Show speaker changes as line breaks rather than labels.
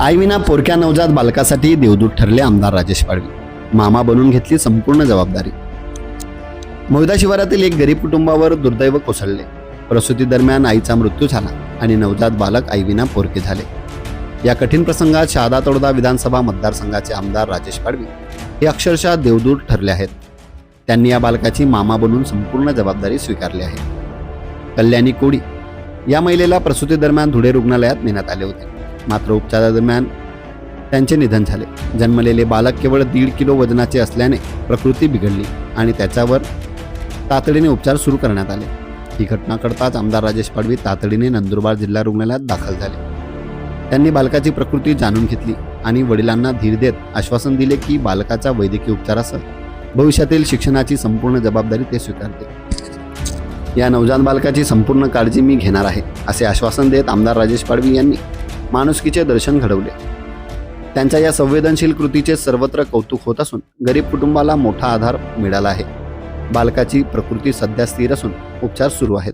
आईविना पोरक्या नवजात बालकासाठी देवदूत ठरले आमदार राजेश पाडवी. मामा बनून घेतली संपूर्ण जबाबदारी. मोहिदा शिवारातील एक गरीब कुटुंबावर दुर्दैव कोसळले. प्रसूती दरम्यान आईचा मृत्यू झाला आणि नवजात बालक आईविना पोरके झाले. या कठीण प्रसंगात शहादा तोडदा विधानसभा मतदारसंघाचे आमदार राजेश पाडवी हे अक्षरशः देवदूत ठरले आहेत. त्यांनी या बालकाची मामा बनून संपूर्ण जबाबदारी स्वीकारली आहे. कल्याणी कोडी या महिलेला प्रसूती दरम्यान धुळे रुग्णालयात नेण्यात आले होते. मात्र उपचारादरम्यान त्यांचे निधन झाले. जन्मलेले बालक केवळ दीड किलो वजनाचे असल्याने प्रकृती बिघडली आणि त्याच्यावर तातडीने उपचार सुरू करण्यात आले. ही घटना कळताच आमदार राजेश पाडवी तातडीने नंदुरबार जिल्हा रुग्णालयात दाखल झाले. त्यांनी बालकाची प्रकृती जाणून घेतली आणि वडिलांना धीर देत आश्वासन दिले की बालकाचा वैद्यकीय उपचारासह भविष्यातील शिक्षणाची संपूर्ण जबाबदारी ते स्वीकारते या नवजात बालकाची संपूर्ण काळजी मी घेणार आहे असे आश्वासन देत आमदार राजेश पाडवी यांनी माणुसकीचे दर्शन घडवले. त्यांच्या या संवेदनशील कृतीचे सर्वत्र कौतुक होत असून गरीब कुटुंबाला मोठा आधार मिळाला आहे. बालकाची प्रकृती सध्या स्थिर असून उपचार सुरू आहेत.